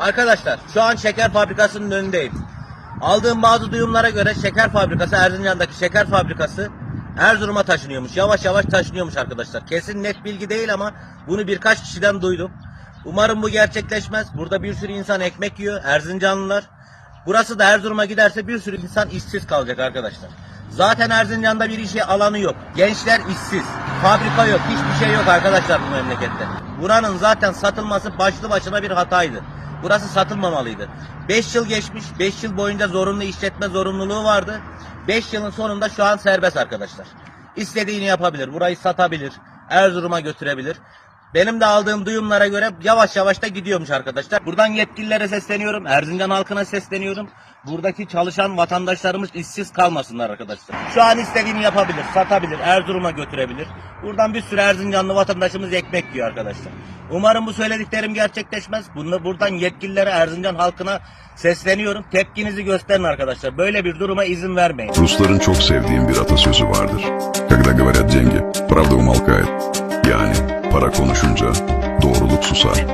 Arkadaşlar şu an şeker fabrikasının önündeyim. Aldığım bazı duyumlara göre şeker fabrikası Erzincan'daki şeker fabrikası Erzurum'a taşınıyormuş. Yavaş yavaş taşınıyormuş arkadaşlar. Kesin net bilgi değil ama bunu birkaç kişiden duydum. Umarım bu gerçekleşmez. Burada bir sürü insan ekmek yiyor. Erzincanlılar. Burası da Erzurum'a giderse bir sürü insan işsiz kalacak arkadaşlar. Zaten Erzincan'da bir işe alanı yok. Gençler işsiz. Fabrika yok. Hiçbir şey yok arkadaşlar bu memlekette. Buranın zaten satılması başlı başına bir hataydı. Burası satılmamalıydı. 5 yıl geçmiş. 5 yıl boyunca zorunlu işletme zorunluluğu vardı. 5 yılın sonunda şu an serbest arkadaşlar. İstediğini yapabilir. Burayı satabilir. Erzurum'a götürebilir. Benim de aldığım duyumlara göre yavaş yavaş da gidiyormuş arkadaşlar. Buradan yetkililere sesleniyorum. Erzincan halkına sesleniyorum. Buradaki çalışan vatandaşlarımız işsiz kalmasınlar arkadaşlar. Şu an istediğini yapabilir, satabilir, Erzurum'a götürebilir. Buradan bir sürü Erzincanlı vatandaşımız ekmek yiyor arkadaşlar. Umarım bu söylediklerim gerçekleşmez. Bunu buradan yetkililere, Erzincan halkına sesleniyorum. Tepkinizi gösterin arkadaşlar. Böyle bir duruma izin vermeyin. Rusların çok sevdiğim bir atasözü vardır. Когда говорят деньги, правда умолкает. Yani para konuşunca doğruluk susar.